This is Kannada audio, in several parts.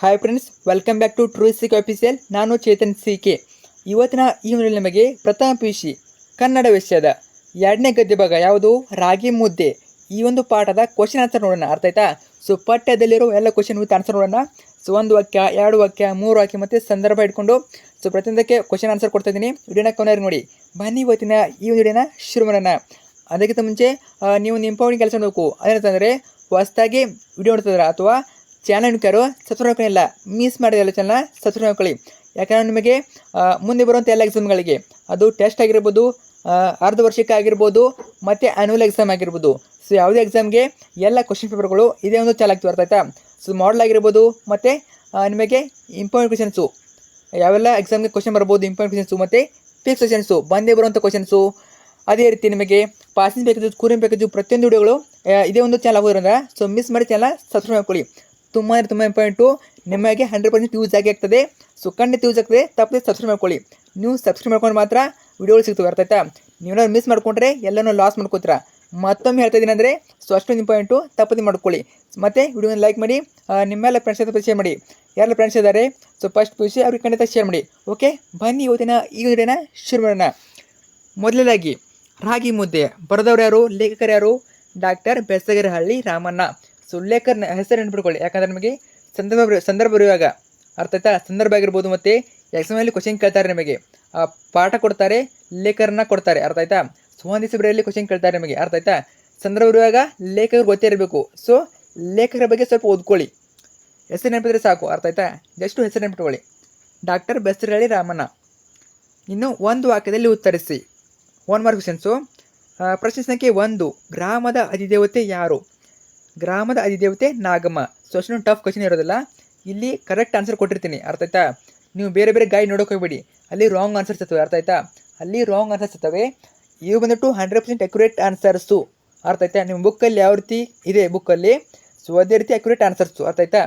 Hi friends welcome back to true sick official ನಾನು ಚೇತನ್ ಸಿ ಕೆ ಇವತ್ತಿನ ಈ ಒಂದು ನಿಮಗೆ ಪ್ರಥಮ ಪಿ ಸಿ ಕನ್ನಡ ವಿಷಯದ ಎರಡನೇ ಗದ್ಯ ಭಾಗ ಯಾವುದು? ರಾಗಿ ಮುದ್ದೆ. ಈ ಒಂದು ಪಾಠದ ಕ್ವಶನ್ ಆನ್ಸರ್ ನೋಡೋಣ, ಅರ್ಥ ಆಯ್ತಾ? ಸೊ ಪಠ್ಯದಲ್ಲಿರೋ ಎಲ್ಲ ಕ್ವಶನ್ ವಿತ್ ಆನ್ಸರ್ ನೋಡೋಣ. ಸೊ ಒಂದು ವಾಕ್ಯ, ಎರಡು ವಾಕ್ಯ, ಮೂರು ವಾಕ್ಯ ಮತ್ತು ಸಂದರ್ಭ ಇಟ್ಕೊಂಡು. ಸೊ ಪ್ರತಿಯೊಂದಕ್ಕೆ ಕ್ವಶನ್ ಆನ್ಸರ್ ಕೊಡ್ತಾ ಇದ್ದೀನಿ. ವಿಡಿಯೋನ ಕೊನೆಯವ್ರಿಗೆ ನೋಡಿ. ಬನ್ನಿ ಇವತ್ತಿನ ಈ ಒಂದು ವಿಡಿಯೋನ ಶುರು ಮಾಡೋಣ ಅದಕ್ಕಿಂತ ಮುಂಚೆ ನೀವು ನಿಮ್ಮ ಕೆಲಸ ಮಾಡಬೇಕು ಅದೇನಂತಂದರೆ, ಹೊಸದಾಗಿ ವಿಡಿಯೋ ನೋಡ್ತಿದ್ರೆ ಅಥವಾ ಚಾನಲ್ ಯಾರು ಸಬ್ಸ್ಕ್ರೈಬ್ ಮಿಸ್ ಮಾಡಿದಲ್ಲ ಚಾನಲ್ ಸಬ್ಸ್ಕ್ರೈಬ್ ಹಾಕೊಳ್ಳಿ ಯಾಕಂದರೆ ನಿಮಗೆ ಮುಂದೆ ಬರುವಂಥ ಎಲ್ಲ ಎಕ್ಸಾಮ್ಗಳಿಗೆ ಅದು ಟೆಸ್ಟ್ ಆಗಿರ್ಬೋದು ಅರ್ಧ ವರ್ಷಕ್ಕೆ ಆಗಿರ್ಬೋದು, ಮತ್ತು ಆ್ಯನ್ಯುವಲ್ ಎಕ್ಸಾಮ್ ಆಗಿರ್ಬೋದು. ಸೊ ಯಾವುದೇ ಎಕ್ಸಾಮ್ಗೆ ಎಲ್ಲ ಕ್ವಶನ್ ಪೇಪರ್ಗಳು ಇದೇ ಒಂದು ಚಾಲಾಗ್ತಿ ಬರ್ತಾಯ್ತಾ ಸೊ ಮಾಡಲ್ ಆಗಿರ್ಬೋದು, ಮತ್ತು ನಿಮಗೆ ಇಂಪಾರ್ಟೆಂಟ್ ಕ್ವಶನ್ಸು ಯಾವೆಲ್ಲ ಎಕ್ಸಾಮ್ಗೆ ಕ್ವಶನ್ ಬರ್ಬೋದು ಇಂಪಾರ್ಟೆಂಟ್ ಕ್ವಶನ್ಸು ಮತ್ತು ಫಿಕ್ಸ್ ಕ್ವಶನ್ಸು ಬಂದೇ ಬರುವಂಥ ಕ್ವಶನ್ಸು ಅದೇ ರೀತಿ ನಿಮಗೆ ಪಾಸಿಂಗ್ ಪ್ಯಾಕೇಜು ಸ್ಕೂರಿಂಗ್ ಪ್ಯಾಕೇಜು ಪ್ರತಿಯೊಂದು ವಿಡಿಯೋಗಳು ಇದೇ ಒಂದು ಚಾನಲ್ ಆಗೋದ್ರಿಂದ ಸೊ ಮಿಸ್ ಮಾಡಿ ಚಾನಲ್ ಸಬ್ಸ್ಕ್ರೈಬ್ ಮಾಡ್ಕೊಳ್ಳಿ ತುಂಬ ತುಂಬ ಇಂಪಾರ್ಟೆಂಟು ನಿಮಗೆ ಹಂಡ್ರೆಡ್ ಪರ್ಸೆಂಟ್ ಯೂಸ್ ಆಗಿ ಆಗ್ತದೆ. ಸೊ ಖಂಡಿತ ಯೂಸ್ ಆಗ್ತದೆ. ತಪ್ಪದೆ ಸಬ್ಸ್ಕ್ರೈಬ್ ಮಾಡ್ಕೊಳ್ಳಿ. ನೀವು ಸಬ್ಸ್ಕ್ರೈಬ್ ಮಾಡ್ಕೊಂಡು ಮಾತ್ರ ವಿಡಿಯೋಗಳು ಸಿಗ್ತವೆ, ಅರ್ಥ ಆಯ್ತಾ? ನೀವೇನಾದ್ರು ಮಿಸ್ ಮಾಡ್ಕೊಂಡ್ರೆ ಎಲ್ಲನೂ ಲಾಸ್ ಮಾಡ್ಕೋತೀರ? ಮತ್ತೊಮ್ಮೆ ಹೇಳ್ತಾ ಇದ್ದೀನಿ ಅಂದರೆ ಸೊ ಅಷ್ಟೊಂದು ಇಂಪಾರ್ಟೆಂಟು ತಪ್ಪದೆ ಮಾಡ್ಕೊಳ್ಳಿ. ಮತ್ತು ವಿಡಿಯೋನ ಲೈಕ್ ಮಾಡಿ ನಿಮ್ಮೆಲ್ಲ ಫ್ರೆಂಡ್ಸ್ ಜೊತೆ ಶೇರ್ ಮಾಡಿ. ಯಾರೆಲ್ಲ ಫ್ರೆಂಡ್ಸ್ ಇದ್ದಾರೆ ಸೊ ಫಸ್ಟ್ ಪೂಜೆ ಅವ್ರಿಗೆ ಖಂಡಿತ ಶೇರ್ ಮಾಡಿ. ಓಕೆ ಬನ್ನಿ ಇವತ್ತಿನ, ಈ ವಿಡಿಯೋನ ಶುರು ಮಾಡೋಣ. ಮೊದಲನೇದಾಗಿ, ರಾಗಿ ಮುದ್ದೆ. ಬರೆದವ್ರು ಯಾರು? ಲೇಖಕರು ಯಾರು? ಡಾಕ್ಟರ್ ಬೆಸಗರಹಳ್ಳಿ ರಾಮಣ್ಣ. ಸೊ ಉಲ್ಲೇಖನ ಹೆಸರು ನೆನ್ಪಿಟ್ಕೊಳ್ಳಿ. ಯಾಕಂದ್ರೆ ನಿಮಗೆ ಸಂದರ್ಭ ಸಂದರ್ಭ ಇರುವಾಗ ಅರ್ಥ ಆಯ್ತಾ? ಸಂದರ್ಭ ಆಗಿರ್ಬೋದು ಮತ್ತು ಎಕ್ಸಾಮಲ್ಲಿ ಕ್ವಶನ್ ಕೇಳ್ತಾರೆ ನಿಮಗೆ. ಆ, ಪಾಠ ಕೊಡ್ತಾರೆ ಲೇಖರನ್ನ ಕೊಡ್ತಾರೆ. ಅರ್ಥ ಆಯ್ತಾ? ಸೊ ಒಂದು ದಿವಸ ಬರೆಯಲ್ಲಿ ಕ್ವಶನ್ ಕೇಳ್ತಾರೆ ನಿಮಗೆ. ಅರ್ಥ ಆಯ್ತಾ? ಸಂದರ್ಭ ಬರೆಯುವಾಗ ಲೇಖಕರು ಗೊತ್ತೇ ಇರಬೇಕು. ಸೊ ಲೇಖಕರ ಬಗ್ಗೆ ಸ್ವಲ್ಪ ಓದ್ಕೊಳ್ಳಿ. ಹೆಸರು ನೆನಪಿದ್ರೆ ಸಾಕು. ಅರ್ಥ ಆಯ್ತಾ? ಜಸ್ಟ್ ಹೆಸರು ನೆನಪಿಟ್ಕೊಳ್ಳಿ. ಡಾಕ್ಟರ್ ಬೆಸರಹಳ್ಳಿ ರಾಮಣ್ಣ. ಇನ್ನು ಒಂದು ವಾಕ್ಯದಲ್ಲಿ ಉತ್ತರಿಸಿ. ಒನ್ ಮಾರ್ಕ್ ಕ್ವಶನ್ಸು ಪ್ರಶ್ನೆ ಸಂಖ್ಯೆ ಒಂದು. ಗ್ರಾಮದ ಅಧಿದೇವತೆ ಯಾರು? ಗ್ರಾಮದ ಅಧಿದೇವತೆ ನಾಗಮ್ಮ. ಸೊ ಅಷ್ಟೊಂದು ಟಫ್ ಕ್ವಶನ್ ಇರೋದಿಲ್ಲ. ಇಲ್ಲಿ ಕರೆಕ್ಟ್ ಆನ್ಸರ್ ಕೊಟ್ಟಿರ್ತೀನಿ. ಅರ್ಥ ಆಯ್ತಾ? ನೀವು ಬೇರೆ ಬೇರೆ ಗೈಡ್ ನೋಡೋಕೆ ಹೋಗ್ಬೇಡಿ. ಅಲ್ಲಿ ರಾಂಗ್ ಆನ್ಸರ್ಸ್ ಇರ್ತವೆ. ಅರ್ಥ ಆಯ್ತಾ? ಅಲ್ಲಿ ರಾಂಗ್ ಆನ್ಸರ್ಸ್ ಇರ್ತವೆ. ಇವು ಬಂದ್ಬಿಟ್ಟು ಹಂಡ್ರೆಡ್ ಪರ್ಸೆಂಟ್ ಅಕ್ಯುರೇಟ್ ಆನ್ಸರ್ಸು ಅರ್ಥ ಆಯ್ತಾ? ನಿಮ್ಮ ಬುಕ್ಕಲ್ಲಿ ಯಾವ ರೀತಿ ಇದೆ ಬುಕ್ಕಲ್ಲಿ ಸೊ ಅದೇ ರೀತಿ ಅಕ್ಯುರೇಟ್ ಆನ್ಸರ್ಸು ಅರ್ಥ ಆಯ್ತಾ?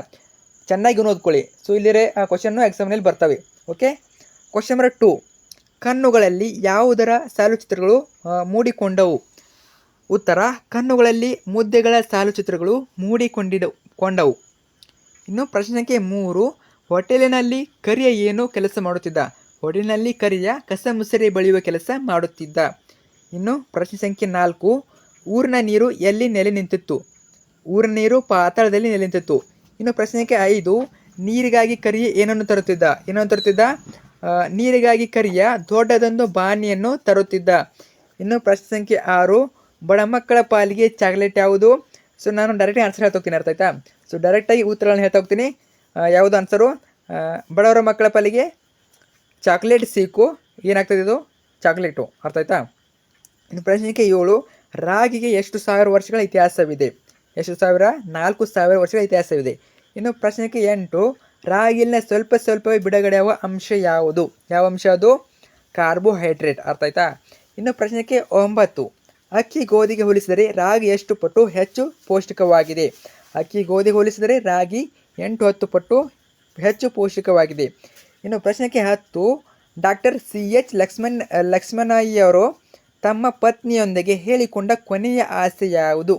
ಚೆನ್ನಾಗಿ ಓದ್ಕೊಳ್ಳಿ. ಸೊ ಇಲ್ಲಿರೇ ಕ್ವಶನ್ನು ಎಕ್ಸಾಮ್ನಲ್ಲಿ ಬರ್ತವೆ. ಓಕೆ ಕ್ವಶನ್ ನಂಬರ್ ಟು ಕಣ್ಣುಗಳಲ್ಲಿ ಯಾವುದರ ಸಾಲು ಚಿತ್ರಗಳು ಮೂಡಿಕೊಂಡವು? ಉತ್ತರ, ಕಣ್ಣುಗಳಲ್ಲಿ ಮುದ್ದೆಗಳ ಸಾಲುಚಿತ್ರಗಳು ಮೂಡಿಕೊಂಡಿಡ, ಕೊಂಡವು. ಇನ್ನು ಪ್ರಶ್ನೆ ಮೂರು, ಹೋಟೆಲಿನಲ್ಲಿ ಕರಿಯ ಏನು ಕೆಲಸ ಮಾಡುತ್ತಿದ್ದ? ಹೋಟೆಲಿನಲ್ಲಿ ಕರಿಯ ಕಸ ಮುಸರೆ ಬಳಿಯುವ ಕೆಲಸ ಮಾಡುತ್ತಿದ್ದ? ಇನ್ನು ಪ್ರಶ್ನೆ ಸಂಖ್ಯೆ ನಾಲ್ಕು, ಊರಿನ ನೀರು ಎಲ್ಲಿ ನೆಲೆ ನಿಂತಿತ್ತು? ಊರಿನ ನೀರು ಪಾತಾಳದಲ್ಲಿ ನೆಲೆ ನಿಂತಿತ್ತು. ಇನ್ನು ಪ್ರಶ್ನೆ ಸಂಖ್ಯೆ ಐದು, ನೀರಿಗಾಗಿ ಕರಿಯ ಏನನ್ನು ತರುತ್ತಿದ್ದ? ಏನನ್ನು ತರುತ್ತಿದ್ದ? ನೀರಿಗಾಗಿ ಕರಿಯ ದೊಡ್ಡದೊಂದು ಬಾಣಿಯನ್ನು ತರುತ್ತಿದ್ದ. ಇನ್ನು ಪ್ರಶ್ನೆ ಸಂಖ್ಯೆ ಆರು ಬಡ ಮಕ್ಕಳ ಪಾಲಿಗೆ ಚಾಕ್ಲೇಟ್ ಯಾವುದು? ಸೊ ನಾನು ಡೈರೆಕ್ಟಾಗಿ ಆನ್ಸರ್ ಹೇಳ್ತಾ ಹೋಗ್ತೀನಿ ಅರ್ಥ ಆಯ್ತಾ? ಸೊ ಡೈರೆಕ್ಟಾಗಿ ಉತ್ತರಗಳನ್ನು ಹೇಳ್ತಾ ಹೋಗ್ತೀನಿ ಯಾವುದು ಆನ್ಸರು ಬಡವರ ಮಕ್ಕಳ ಪಾಲಿಗೆ ಚಾಕ್ಲೇಟ್ ಸೀಕು. ಏನಾಗ್ತದೆ ಇದು? ಚಾಕ್ಲೇಟು, ಅರ್ಥ ಆಯ್ತಾ? ಇನ್ನು ಪ್ರಶ್ನೆಗೆ ಏಳು, ರಾಗಿಗೆ ಎಷ್ಟು ಸಾವಿರ ವರ್ಷಗಳ ಇತಿಹಾಸವಿದೆ? ಎಷ್ಟು ಸಾವಿರ? ನಾಲ್ಕು ಸಾವಿರ ವರ್ಷಗಳ ಇತಿಹಾಸವಿದೆ. ಇನ್ನು ಪ್ರಶ್ನೆಗೆ ಎಂಟು ರಾಗಿಲಿನ ಸ್ವಲ್ಪ ಸ್ವಲ್ಪವೇ ಬಿಡುಗಡೆಯಾಗುವ ಅಂಶ ಯಾವುದು? ಯಾವ ಅಂಶ ಅದು? ಕಾರ್ಬೋಹೈಡ್ರೇಟ್, ಅರ್ಥ ಆಯ್ತಾ? ಇನ್ನು ಪ್ರಶ್ನೆಗೆ ಒಂಬತ್ತು ಅಕ್ಕಿ ಗೋಧಿಗೆ ಹೋಲಿಸಿದರೆ ರಾಗಿ ಎಷ್ಟು ಪಟ್ಟು ಹೆಚ್ಚು ಪೌಷ್ಟಿಕವಾಗಿದೆ? ಅಕ್ಕಿ ಗೋಧಿಗೆ ಹೋಲಿಸಿದರೆ ರಾಗಿ ಎಂಟು ಹತ್ತು ಪಟ್ಟು ಹೆಚ್ಚು ಪೌಷ್ಟಿಕವಾಗಿದೆ. ಇನ್ನು ಪ್ರಶ್ನೆಗೆ ಹತ್ತು, ಡಾಕ್ಟರ್ ಸಿ ಎಚ್ ಲಕ್ಷ್ಮಣ್, ಲಕ್ಷ್ಮಣಯ್ಯವರು ತಮ್ಮ ಪತ್ನಿಯೊಂದಿಗೆ ಹೇಳಿಕೊಂಡ ಕೊನೆಯ ಆಸೆ ಯಾವುದು?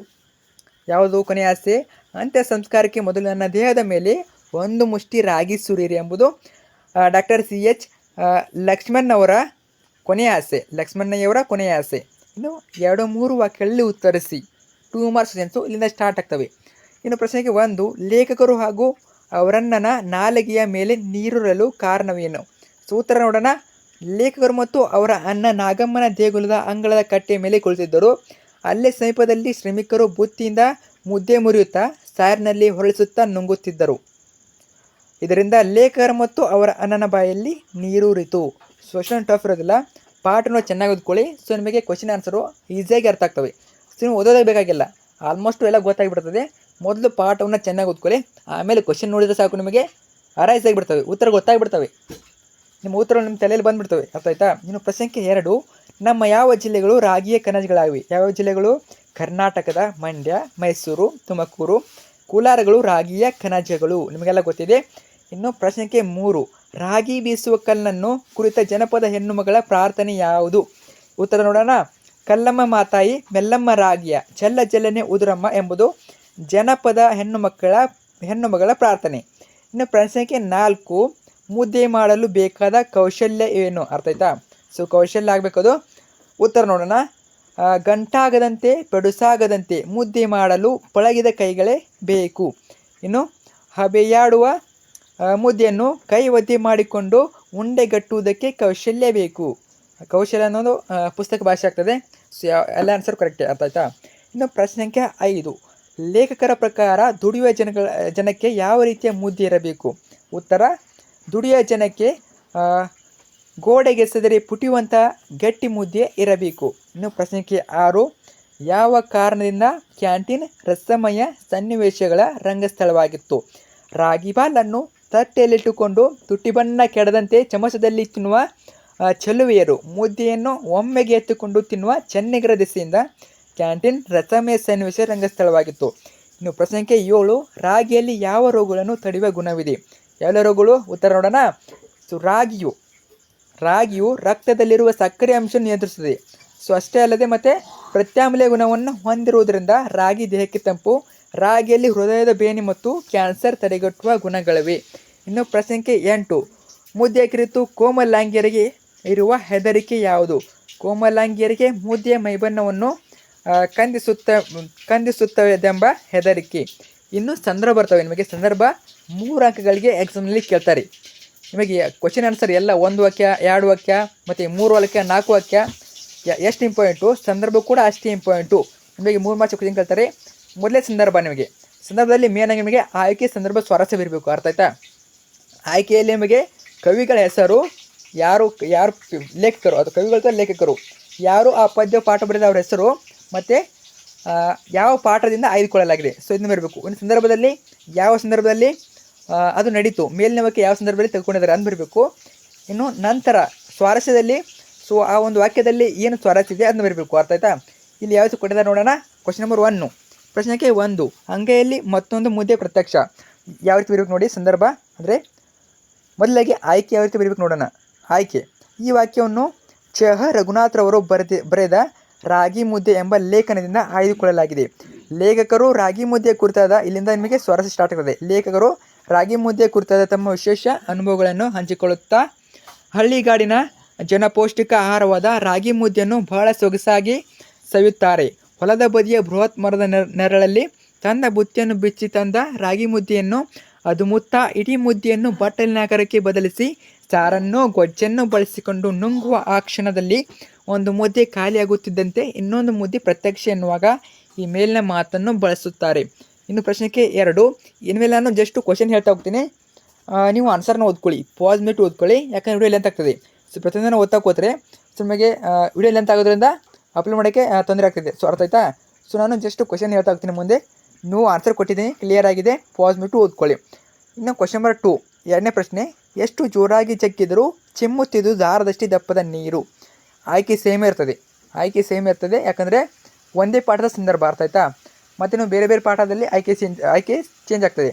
ಯಾವುದು ಕೊನೆಯ ಆಸೆ? ಅಂತ್ಯ ಸಂಸ್ಕಾರಕ್ಕೆ ಮೊದಲು ನನ್ನ ದೇಹದ ಮೇಲೆ ಒಂದು ಮುಷ್ಟಿ ರಾಗಿ ಸುರಿಯಿರಿ ಎಂಬುದು ಡಾಕ್ಟರ್ ಸಿ ಎಚ್ ಲಕ್ಷ್ಮಣ್ ಅವರ ಕೊನೆಯ ಆಸೆ. ಲಕ್ಷ್ಮಣ್ಣಯ್ಯವರ ಕೊನೆಯ ಆಸೆ. ಇನ್ನು ಎರಡು ಮೂರು ವಾಕ್ಯಗಳಲ್ಲಿ ಉತ್ತರಿಸಿ. ಟೂ ಮಾರ್ಕ್ಸ್ ಸೆನ್ಸು ಇಲ್ಲಿಂದ ಸ್ಟಾರ್ಟ್ ಆಗ್ತವೆ. ಇನ್ನು ಪ್ರಶ್ನೆಗೆ ಒಂದು, ಲೇಖಕರು ಹಾಗೂ ಅವರನ್ನನ ನಾಲಿಗೆಯ ಮೇಲೆ ನೀರುರಲು ಕಾರಣವೇನು? ಸೊ ಉತ್ತರ ನೋಡೋಣ. ಲೇಖಕರು ಮತ್ತು ಅವರ ಅನ್ನ ನಾಗಮ್ಮನ ದೇಗುಲದ ಅಂಗಳದ ಕಟ್ಟೆಯ ಮೇಲೆ ಕುಳಿತಿದ್ದರು. ಅಲ್ಲೇ ಸಮೀಪದಲ್ಲಿ ಶ್ರಮಿಕರು ಬುತ್ತಿಯಿಂದ ಮುದ್ದೆ ಮುರಿಯುತ್ತಾ, ಸಾರಿನಲ್ಲಿ ಹೊರಳಿಸುತ್ತಾ ನುಂಗುತ್ತಿದ್ದರು. ಇದರಿಂದ ಲೇಖಕರು ಮತ್ತು ಅವರ ಅನ್ನನ ಬಾಯಲ್ಲಿ ನೀರೂರಿತು ಸೊ ಅಷ್ಟೊಂದು ಟಫ್ ಇರೋದಿಲ್ಲ ಪಾಠನ ಚೆನ್ನಾಗಿ ಓದ್ಕೊಳ್ಳಿ. ಸೊ ನಿಮಗೆ ಕ್ವಶನ್ ಆನ್ಸರು ಈಸಿಯಾಗಿ ಅರ್ಥ ಆಗ್ತವೆ. ಸೊ ನೀವು ಓದೋದೇ ಬೇಕಾಗಿಲ್ಲ. ಆಲ್ಮೋಸ್ಟ್ ಎಲ್ಲ ಗೊತ್ತಾಗಿಬಿಡ್ತದೆ. ಮೊದಲು ಪಾಠವನ್ನು ಚೆನ್ನಾಗಿ ಓದ್ಕೊಳ್ಳಿ. ಆಮೇಲೆ ಕ್ವಶನ್ ನೋಡಿದರೆ ಸಾಕು ನಿಮಗೆ. ಅರೈಸ್ ಆಗಿಬಿಡ್ತವೆ. ಉತ್ತರ ಗೊತ್ತಾಗ್ಬಿಡ್ತವೆ. ನಿಮ್ಮ ಉತ್ತರ ನಿಮ್ಮ ತಲೆಯಲ್ಲಿ ಬಂದುಬಿಡ್ತವೆ. ಅರ್ಥ ಆಯ್ತಾ? ಇನ್ನು ಪ್ರಶ್ನೆ ಸಂಖ್ಯೆ ಎರಡು. ನಮ್ಮ ಯಾವ ಜಿಲ್ಲೆಗಳು ರಾಗಿಯ ಕಣಜಗಳಾಗಿವೆ? ಯಾವ ಜಿಲ್ಲೆಗಳು? ಕರ್ನಾಟಕದ ಮಂಡ್ಯ, ಮೈಸೂರು, ತುಮಕೂರು. ಕೋಲಾರಗಳು ರಾಗಿಯ ಕಣಜಗಳು. ನಿಮಗೆಲ್ಲ ಗೊತ್ತಿದೆ. ಇನ್ನು ಪ್ರಶ್ನೆ ಸಂಖ್ಯೆ ಮೂರು. ರಾಗಿ ಬೀಸುವ ಕಲ್ಲನ್ನು ಕುರಿತ ಜನಪದ ಹೆಣ್ಣುಮಗಳ ಪ್ರಾರ್ಥನೆ ಯಾವುದು? ಉತ್ತರ ನೋಡೋಣ. ಕಲ್ಲಮ್ಮ ಮಾತಾಯಿ, ಮೆಲ್ಲಮ್ಮ ರಾಗಿಯ ಜಲ್ಲ ಜಲ್ಲನೆ ಉದುರಮ್ಮ ಎಂಬುದು ಜನಪದ ಹೆಣ್ಣು ಮಕ್ಕಳ ಹೆಣ್ಣು ಮಗಳ ಪ್ರಾರ್ಥನೆ. ಇನ್ನು ಪ್ರಶ್ನೆ ನಾಲ್ಕು, ಮುದ್ದೆ ಮಾಡಲು ಬೇಕಾದ ಕೌಶಲ್ಯ ಏನು? ಅರ್ಥ ಆಯ್ತಾ? ಸೊ ಕೌಶಲ್ಯ ಆಗಬೇಕದು. ಉತ್ತರ ನೋಡೋಣ. ಗಂಟಾಗದಂತೆ, ಪೆಡುಸಾಗದಂತೆ ಮುದ್ದೆ ಮಾಡಲು ಪಳಗಿದ ಕೈಗಳೇ ಬೇಕು. ಇನ್ನು ಹಬೆಯಾಡುವ ಮುದ್ದೆಯನ್ನು ಕೈ ಒದ್ದೆ ಮಾಡಿಕೊಂಡು ಉಂಡೆಗಟ್ಟುವುದಕ್ಕೆ ಕೌಶಲ್ಯ ಬೇಕು. ಕೌಶಲ್ಯ ಅನ್ನೋದು ಪುಸ್ತಕ ಭಾಷೆ ಆಗ್ತದೆ. ಸೊ ಎಲ್ಲ ಆನ್ಸರ್ ಕರೆಕ್ಟ್ ಅರ್ಥ ಆಯ್ತಾ? ಇನ್ನು ಪ್ರಶ್ನೆ ಸಂಖ್ಯೆ ಐದು. ಲೇಖಕರ ಪ್ರಕಾರ ದುಡಿಯುವ ಜನಗಳ, ಜನಕ್ಕೆ ಯಾವ ರೀತಿಯ ಮುದ್ದೆ ಇರಬೇಕು? ಉತ್ತರ, ದುಡಿಯುವ ಜನಕ್ಕೆ ಗೋಡೆಗೆಸದರೆ ಪುಟಿಯುವಂಥ ಗಟ್ಟಿ ಮುದ್ದೆ ಇರಬೇಕು. ಇನ್ನು ಸಂಖ್ಯೆ ಆರು. ಯಾವ ಕಾರಣದಿಂದ ಕ್ಯಾಂಟೀನ್ ರಸಮಯ ಸನ್ನಿವೇಶಗಳ ರಂಗಸ್ಥಳವಾಗಿತ್ತು? ರಾಗಿಬಾಲನ್ನು ತಟ್ಟೆಯಲ್ಲಿಟ್ಟುಕೊಂಡು ತುಟಿ ಬಣ್ಣ ಕೆಡದಂತೆ ಚಮಚದಲ್ಲಿ ತಿನ್ನುವ ಚೆಲುವೆಯರು. ಮುದ್ದೆಯನ್ನು ಒಮ್ಮೆಗೆ ಎತ್ತುಕೊಂಡು ತಿನ್ನುವ ಚೆನ್ನಿಗರ ದಿಸೆಯಿಂದ ಕ್ಯಾಂಟೀನ್ ರಸಮಯ ಸನ್ನಿವೇಶ ರಂಗಸ್ಥಳವಾಗಿತ್ತು. ಇನ್ನು ಪ್ರಸಂಖ್ಯೆ ಏಳು, ರಾಗಿಯಲ್ಲಿ ಯಾವ ರೋಗಗಳನ್ನು ತಡೆಯುವ ಗುಣವಿದೆ? ಯಾವ ರೋಗಗಳು? ಉತ್ತರ ನೋಡೋಣ. ಸೊ, ರಾಗಿಯು ರಾಗಿಯು ರಕ್ತದಲ್ಲಿರುವ ಸಕ್ಕರೆ ಅಂಶ ನಿಯಂತ್ರಿಸುತ್ತದೆ. ಸೊ, ಅಷ್ಟೇ ಅಲ್ಲದೆ ಮತ್ತು ಪ್ರತ್ಯಾಮ್ಲೀಯ ಗುಣವನ್ನು ಹೊಂದಿರುವುದರಿಂದ ರಾಗಿ ದೇಹಕ್ಕೆ ತಂಪು ರಾಗಿಯಲ್ಲಿ ಹೃದಯದ ಬೇನಿ ಮತ್ತು ಕ್ಯಾನ್ಸರ್ ತಡೆಗಟ್ಟುವ ಗುಣಗಳಿವೆ. ಇನ್ನು ಪ್ರಸಂಖ್ಯೆ ಸಂಖ್ಯೆ ಎಂಟು ಮುದ್ದೆ ಕುರಿತು ಕೋಮಲಾಂಗಿಯರಿಗೆ ಇರುವ ಹೆದರಿಕೆ ಯಾವುದು? ಕೋಮಲಾಂಗಿಯರಿಗೆ ಮುದ್ದೆಯ ಮೈಬಣ್ಣವನ್ನು ಕಂದಿಸುತ್ತ, ಕಂದಿಸುತ್ತವೆಂಬ ಹೆದರಿಕೆ. ಇನ್ನು ಸಂದರ್ಭ ಬರ್ತವೆ. ನಿಮಗೆ ಸಂದರ್ಭ ಮೂರು ಅಂಕಗಳಿಗೆ ಎಕ್ಸಾಮ್ನಲ್ಲಿ ಕೇಳ್ತಾರೆ. ನಿಮಗೆ ಕ್ವಶನ್ ಆನ್ಸರ್ ಎಲ್ಲ ಒಂದು ವಾಕ್ಯ, ಎರಡು ವಾಕ್ಯ, ಮತ್ತು ಮೂರು ವಾಕ್ಯ ನಾಲ್ಕು ವಾಕ್ಯ ಎಷ್ಟು ಇಂಪಾರ್ಟೆಂಟು ಸಂದರ್ಭ ಕೂಡ ಅಷ್ಟೇ ಇಂಪಾರ್ಟೆಂಟು ನಿಮಗೆ ಮೂರು ಮಾರ್ಕ್ಸ್ ಕ್ವಶನ್ ಕೇಳ್ತಾರೆ. ಮೊದಲೇ ಸಂದರ್ಭ ನಿಮಗೆ. ಸಂದರ್ಭದಲ್ಲಿ ಮೇನ್ ಆಗಿ ನಿಮಗೆ ಆಯ್ಕೆ ಸಂದರ್ಭ ಸ್ವಾರಸ್ಯವಿರಬೇಕು ಅರ್ಥ ಆಯ್ತಾ? ಆಯ್ಕೆಯಲ್ಲಿ ನಿಮಗೆ ಕವಿಗಳ ಹೆಸರು, ಯಾರು ಯಾರು ಲೇಖಕರು ಅದು ಕವಿಗಳ ಲೇಖಕರು. ಯಾರು ಆ ಪದ್ಯ, ಪಾಠ ಬರೆದ ಅವರ ಹೆಸರು, ಮತ್ತು ಯಾವ ಪಾಠದಿಂದ ಆಯ್ದುಕೊಳ್ಳಲಾಗಿದೆ. ಸೊ ಇದನ್ನು ಬರಬೇಕು. ಒಂದು ಸಂದರ್ಭದಲ್ಲಿ, ಯಾವ ಸಂದರ್ಭದಲ್ಲಿ ಅದು ನಡೀತು. ಮೇಲಿನ ವಾಕ್ಯ ಯಾವ ಸಂದರ್ಭದಲ್ಲಿ ತೆಗೆದುಕೊಂಡಿದ್ದಾರೆ ಅಂತ ಬರಬೇಕು. ಇನ್ನು ನಂತರ ಸ್ವಾರಸ್ಯದಲ್ಲಿ ಸೊ ಆ ಒಂದು ವಾಕ್ಯದಲ್ಲಿ ಏನು ಸ್ವಾರಸ್ಯ ಇದೆ ಅದನ್ನ ಬರಬೇಕು. ಅರ್ಥ ಆಯ್ತಾ? ಇಲ್ಲಿ ಯಾವ ಕೊಟ್ಟಿದ್ದಾರೆ ನೋಡೋಣ. ಕ್ವಶನ್ ನಂಬರ್ ಒನ್ನು ಪ್ರಶ್ನೆ ಸಂಖ್ಯೆ ಒಂದು. ಅಂಗೈಯಲ್ಲಿ ಮತ್ತೊಂದು ಮುದ್ದೆ ಪ್ರತ್ಯಕ್ಷ. ಯಾವ ರೀತಿ ಬರಬೇಕು ನೋಡಿ, ಸಂದರ್ಭ ಅಂದರೆ ಮೊದಲಾಗಿ ಆಯ್ಕೆ ಯಾವ ರೀತಿ ಬರಬೇಕು ನೋಡೋಣ. ಆಯ್ಕೆ. ಈ ವಾಕ್ಯವನ್ನು ಚಹ ರಘುನಾಥ್ರವರು ಬರೆದ ಬರೆದ ರಾಗಿ ಮುದ್ದೆ ಎಂಬ ಲೇಖನದಿಂದ ಆಯ್ದುಕೊಳ್ಳಲಾಗಿದೆ. ಲೇಖಕರು ರಾಗಿ ಮುದ್ದೆ ಕುರಿತಾದ ಇಲ್ಲಿಂದ ನಿಮಗೆ ಸ್ವರಸ ಸ್ಟಾರ್ಟ್ ಆಗ್ತದೆ. ಲೇಖಕರು ರಾಗಿ ಮುದ್ದೆ ಕುರಿತಾದ ತಮ್ಮ ವಿಶೇಷ ಅನುಭವಗಳನ್ನು ಹಂಚಿಕೊಳ್ಳುತ್ತಾ, ಹಳ್ಳಿಗಾಡಿನ ಜನಪೌಷ್ಟಿಕ ಆಹಾರವಾದ ರಾಗಿ ಮುದ್ದೆಯನ್ನು ಬಹಳ ಸೊಗಸಾಗಿ ಸವಿಯುತ್ತಾರೆ. ಹೊಲದ ಬದಿಯ ಬೃಹತ್ ಮರದ ನೆರ- ನೆರಳಲ್ಲಿ ತಂದ ಬುತ್ತಿಯನ್ನು ಬಿಚ್ಚಿ ತಂದ ರಾಗಿ ಮುದ್ದೆಯನ್ನು, ಅದು ಮುತ್ತ ಇಡೀ ಮುದ್ದೆಯನ್ನು ಬಟ್ಟಲಿನ ಆಕಾರಕ್ಕೆ ಬದಲಿಸಿ ಸಾರನ್ನು ಗೊಜ್ಜನ್ನು ಬಳಸಿಕೊಂಡು ನುಂಗುವ ಆ ಕ್ಷಣದಲ್ಲಿ ಒಂದು ಮುದ್ದೆ ಖಾಲಿಯಾಗುತ್ತಿದ್ದಂತೆ ಇನ್ನೊಂದು ಮುದ್ದೆ ಪ್ರತ್ಯಕ್ಷ ಎನ್ನುವಾಗ ಈ ಮೇಲಿನ ಮಾತನ್ನು ಬಳಸುತ್ತಾರೆ. ಇನ್ನು ಪ್ರಶ್ನೆಗೆ ಎರಡು. ಇನ್ಮೇಲೆ ನಾನು ಜಸ್ಟ್ ಕ್ವಶನ್ ಹೇಳ್ತಾ ಹೋಗ್ತೀನಿ. ನೀವು ಆನ್ಸರ್ನ ಓದ್ಕೊಳ್ಳಿ. ಪಾಸ್ ಮಿಟ್ ಓದ್ಕೊಳ್ಳಿ. ಯಾಕಂದ್ರೆ ವಿಡಿಯೋ ಲೆಂತ್ ಆಗ್ತದೆ. ಸೊ ಪ್ರತಿಯೊಂದನ್ನು ಓದ್ತಾ ಕೂತ್ರೆ ಸೊ ನಿಮಗೆ ವಿಡಿಯೋ ಲೆಂತ್ ಆಗೋದ್ರಿಂದ ಅಪ್ಲೋಡ್ ಮಾಡೋಕ್ಕೆ ತೊಂದರೆ ಆಗ್ತಿದೆ. ಸೊ ಅರ್ಥ ಆಯ್ತಾ? ಸೊ ನಾನು ಜಸ್ಟ್ ಕ್ವಶನ್ ಹೇಳ್ತಾ ಹೋಗ್ತೀನಿ ಮುಂದೆ. ನೀವು ಆನ್ಸರ್ ಕೊಟ್ಟಿದ್ದೀನಿ ಕ್ಲಿಯರ್ ಆಗಿದೆ ಪಾಸ್ ಬಿಟ್ಟು ಓದ್ಕೊಳ್ಳಿ. ಇನ್ನು ಕ್ವಶನ್ ನಂಬರ್ ಟು ಎರಡನೇ ಪ್ರಶ್ನೆ, ಎಷ್ಟು ಜೋರಾಗಿ ಜಗ್ಗಿದರೂ ಚಿಮ್ಮುತ್ತಿದ್ದು ದಾರದಷ್ಟು ದಪ್ಪದ ನೀರು? ಆಯ್ಕೆ ಸೇಮ್ ಇರ್ತದೆ. ಆಯ್ಕೆ ಸೇಮ್ ಇರ್ತದೆ, ಯಾಕಂದರೆ ಒಂದೇ ಪಾಠದ ಸಂದರ್ಭ, ಅರ್ಥ ಆಯ್ತಾ? ಮತ್ತು ನೀವು ಬೇರೆ ಬೇರೆ ಪಾಠದಲ್ಲಿ ಆಯ್ಕೆ ಚೇಂಜ್ ಆಯ್ಕೆ ಚೇಂಜ್ ಆಗ್ತದೆ.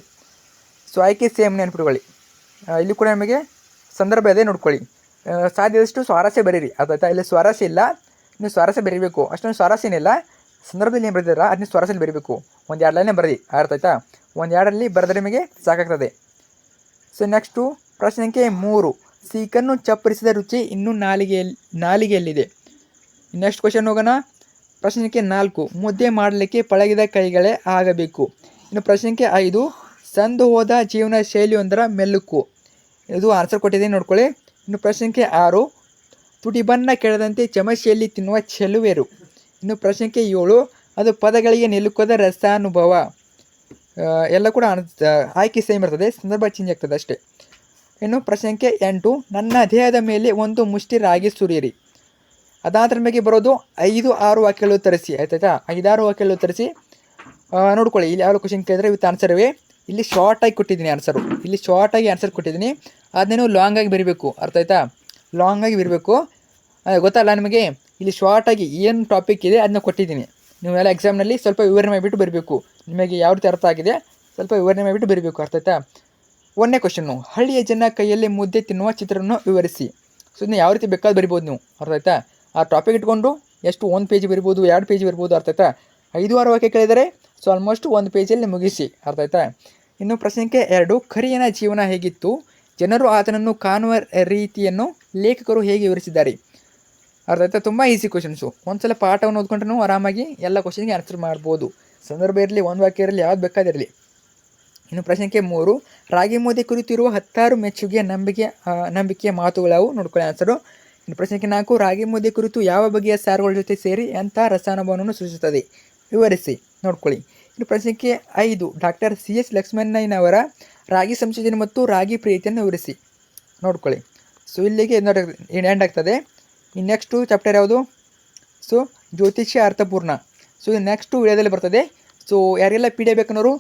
ಸೊ ಆಯ್ಕೆ ಸೇಮ್ ನೆನ್ಪಿಟ್ಕೊಳ್ಳಿ. ಇಲ್ಲಿ ಕೂಡ ನಮಗೆ ಸಂದರ್ಭ ಇದೆ, ನೋಡ್ಕೊಳ್ಳಿ. ಸಾಧ್ಯದಷ್ಟು ಸ್ವಾರಸ್ಯ ಬರೀರಿ, ಅರ್ಥ ಆಯ್ತಾ? ಇಲ್ಲಿ, ಸ್ವಾರಸ್ಯ ಇಲ್ಲ. ನೀವು ಸ್ವಾರಸ್ಯ ಬರೀಬೇಕು. ಅಷ್ಟೊಂದು ಸ್ವಾರಸ್ಯ ಏನಿಲ್ಲ ಸಂದರ್ಭದಲ್ಲಿ ಏನು ಬರೆದಿರ ಅದನ್ನ ಸ್ವಾರಸ್ಯಲ್ಲಿ ಬರೀಬೇಕು. ಒಂದು ಎರಡು ಲೈನೇ ಬರೆದಿ. ಒಂದು ಎರಡರಲ್ಲಿ ಬರೆದ್ರೆ ನಿಮಗೆ ಸಾಕಾಗ್ತದೆ. ಸೊ ನೆಕ್ಸ್ಟು ಪ್ರಶ್ನೆ ಸಂಖ್ಯೆ ಮೂರು. ಸೀಕನ್ನು ಚಪ್ಪರಿಸಿದ ರುಚಿ ಇನ್ನೂ ನಾಲಿಗೆಯಲ್ಲಿ ನಾಲಿಗೆಯಲ್ಲಿದೆ. ನೆಕ್ಸ್ಟ್ ಕ್ವಶನ್ ಹೋಗೋಣ. ಪ್ರಶ್ನೆ ಸಂಖ್ಯೆ ನಾಲ್ಕು. ಮುದ್ದೆ ಮಾಡಲಿಕ್ಕೆ ಪಳಗಿದ ಕೈಗಳೇ ಆಗಬೇಕು. ಇನ್ನು ಪ್ರಶ್ನೆ ಸಂಖ್ಯೆ ಐದು. ಸಂದು ಹೋದ ಜೀವನ ಶೈಲಿಯೊಂದರ ಮೆಲುಕು. ಇದು ಆನ್ಸರ್ ಕೊಟ್ಟಿದೆ ನೋಡ್ಕೊಳ್ಳಿ. ಇನ್ನು ಪ್ರಶ್ನೆ ಸಂಖ್ಯೆ ಆರು. ತುಟಿ ಬಣ್ಣ ಕೆಳದಂತೆ ಚಮಚೆಯಲ್ಲಿ ತಿನ್ನುವ ಚೆಲುವೆರು. ಇನ್ನು ಪ್ರಶ್ನೆ ಏಳು, ಅದು ಪದಗಳಿಗೆ ನಿಲುಕದ ರಸಾನುಭವ. ಎಲ್ಲ ಕೂಡ ಆಯ್ಕೆ ಸೇಮ್ ಇರ್ತದೆ, ಸಂದರ್ಭ ಚೇಂಜ್ ಆಗ್ತದೆ ಅಷ್ಟೇ. ಇನ್ನು ಪ್ರಶ್ನೆ ಎಂಟು, ನನ್ನ ದೇಹದ ಮೇಲೆ ಒಂದು ಮುಷ್ಟಿ ರಾಗಿ ಸುರಿಯಿರಿ. ಅದಾದ್ರ ಮೇಲೆ ಬರೋದು ಐದು, ಆರು ವಾಕ್ಯಗಳು ತರಿಸಿ, ಆಯ್ತಾಯ್ತಾ? ಐದಾರು ವಾಕ್ಯಗಳು ತರಿಸಿ ನೋಡ್ಕೊಳ್ಳಿ, ಇಲ್ಲಿ ಯಾವ ಕ್ವಶನ್ ಕೇಳಿದ್ರೆ ಇವತ್ತು ಆನ್ಸರ್ ಇವೆ ಇಲ್ಲಿ ಶಾರ್ಟಾಗಿ ಕೊಟ್ಟಿದ್ದೀನಿ ಆನ್ಸರು ಇಲ್ಲಿ ಶಾರ್ಟಾಗಿ ಆನ್ಸರ್ ಕೊಟ್ಟಿದ್ದೀನಿ. ಅದನ್ನೇ ಆಗಿ ಬರೀಬೇಕು, ಅರ್ಥ ಆಯ್ತಾ? ಲಾಂಗ್ ಆಗಿ ಬರೀಬೇಕು ಗೊತ್ತಲ್ಲ ನಿಮಗೆ? ಇಲ್ಲಿ ಶಾರ್ಟಾಗಿ ಏನು ಟಾಪಿಕ್ ಇದೆ ಅದನ್ನ ಕೊಟ್ಟಿದ್ದೀನಿ. ನೀವೆಲ್ಲ ಎಕ್ಸಾಮ್ನಲ್ಲಿ ಸ್ವಲ್ಪ ವಿವರಣೆ ಮಾಡಿಬಿಟ್ಟು ಬರಬೇಕು. ನಿಮಗೆ ಯಾವ ರೀತಿ ಅರ್ಥ ಆಗಿದೆ ಸ್ವಲ್ಪ ವಿವರಣೆ ಮಾಡಿಬಿಟ್ಟು ಬರಬೇಕು, ಅರ್ಥ ಆಯ್ತಾ? ಒಂದನೇ ಕ್ವಶನ್ನು ಹಳ್ಳಿಯ ಜನ ಕೈಯಲ್ಲಿ ಮುದ್ದೆ ತಿನ್ನುವ ಚಿತ್ರವನ್ನು ವಿವರಿಸಿ. ಸೊ ಇದನ್ನ ಯಾವ ರೀತಿ ಬೇಕಾದ್ರೂ ಬರಿಬೋದು ನೀವು, ಅರ್ಥ ಆಯ್ತಾ? ಆ ಟಾಪಿಕ್ ಇಟ್ಕೊಂಡು ಎಷ್ಟು ಒಂದು ಪೇಜ್ ಬರಿಬೋದು, ಎರಡು ಪೇಜ್ ಬರಿಬೋದು, ಅರ್ಥ ಆಯ್ತಾ? ಐದು ಆರು ವಾಕ್ಯ ಕೇಳಿದರೆ ಸೊ ಆಲ್ಮೋಸ್ಟ್ ಒಂದು ಪೇಜಲ್ಲಿ ಮುಗಿಸಿ, ಅರ್ಥ ಆಯ್ತಾ? ಇನ್ನು ಪ್ರಶ್ನೆಗೆ ಎರಡು, ಕರಿಯನ ಜೀವನ ಹೇಗಿತ್ತು? ಜನರು ಆತನನ್ನು ಕಾಣುವ ರೀತಿಯನ್ನು ಲೇಖಕರು ಹೇಗೆ ವಿವರಿಸಿದ್ದಾರೆ? ಅರ್ಥ ಆಯ್ತಾ? ತುಂಬ ಈಸಿ ಕ್ವಶನ್ಸು ಒಂದ್ಸಲ ಪಾಠವನ್ನು ಓದ್ಕೊಂಡ್ರೂ ಆರಾಮಾಗಿ ಎಲ್ಲ ಕ್ವಶನ್ಗೆ ಆನ್ಸರ್ ಮಾಡ್ಬೋದು. ಸಂದರ್ಭ ಇರಲಿ, ಒಂದು ವಾಕ್ಯ ಇರಲಿ, ಯಾವ್ದು ಬೇಕಾದಿರಲಿ ಇನ್ನು ಪ್ರಶ್ನೆ ಮೂರು. ರಾಗಿ ಮೋದಿ ಕುರಿತಿರುವ ಹತ್ತಾರು ಮೆಚ್ಚುಗೆ ನಂಬಿಕೆ ನಂಬಿಕೆಯ ಮಾತುಗಳವು ನೋಡ್ಕೊಳ್ಳಿ ಆನ್ಸರು ಇನ್ನು ಪ್ರಶ್ನೆ ನಾಲ್ಕು. ರಾಗಿ ಮೋದಿ ಕುರಿತು ಯಾವ ಬಗೆಯ ಸಾರುಗಳ ಜೊತೆ ಸೇರಿ ಎಂಥ ರಸಾನುಭವವನ್ನು ಸೃಷ್ಟಿಸುತ್ತದೆ? ವಿವರಿಸಿ. ನೋಡ್ಕೊಳ್ಳಿ. ಇನ್ನು ಪ್ರಶ್ನೆ ಐದು. ಡಾಕ್ಟರ್ ಸಿ ಎಸ್ ಲಕ್ಷ್ಮಣ್ಣಯ್ಯನವರ ರಾಗಿ ಸಂಶೋಧನೆ ಮತ್ತು ರಾಗಿ ಪ್ರೀತಿಯನ್ನು ವಿವರಿಸಿ. ನೋಡ್ಕೊಳ್ಳಿ. ಸೊ ಇಲ್ಲಿಗೆ ಎಂಡ್ ಆಗ್ತದೆ. ಇನ್ನು ನೆಕ್ಸ್ಟು ಚಾಪ್ಟರ್ ಯಾವುದು? ಸೊ ಜ್ಯೋತಿಷ್ಯ ಅರ್ಥಪೂರ್ಣ. ಸೊ ಇದು ನೆಕ್ಸ್ಟು ವಿಡಿಯೋದಲ್ಲಿ ಬರ್ತದೆ. ಸೊ ಯಾರೆಲ್ಲ ಪಿ ಡಿ ಬೇಕನ್ನೋರು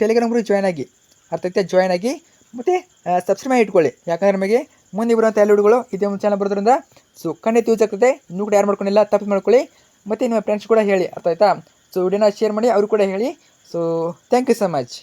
ಟೆಲಿಗ್ರಾಮ್ ಗ್ರೂಪ್ ಜಾಯ್ನ್ ಆಗಿ ಅರ್ಥ ಆಯ್ತಾ ಜಾಯ್ನ್ ಆಗಿ ಮತ್ತು ಸಬ್ಸ್ಕ್ರೈಬ್ ಮಾಡಿ ಇಟ್ಕೊಳ್ಳಿ. ಯಾಕಂದ್ರೆ ನಮಗೆ ಮುಂದೆ ಬರುವಂಥ ಎಲ್ಲ ಇದೇ ಒಂದು ಚಾನಲ್ ಬರೋದ್ರಿಂದ ಸೊ ಖಂಡಿತ ಯೂಸ್ ಆಗ್ತದೆ. ಇನ್ನೂ ಕೂಡ ಯಾರು ಮಾಡ್ಕೊಂಡಿಲ್ಲ, ತಪ್ಪು ಮಾಡ್ಕೊಳ್ಳಿ. ಮತ್ತು ನಿಮ್ಮ ಫ್ರೆಂಡ್ಸ್ ಕೂಡ ಹೇಳಿ ಅರ್ಥ ಆಯ್ತಾ ಸೊ ವಿಡಿಯೋನ ಶೇರ್ ಮಾಡಿ, ಅವರು ಕೂಡ ಹೇಳಿ. So thank you so much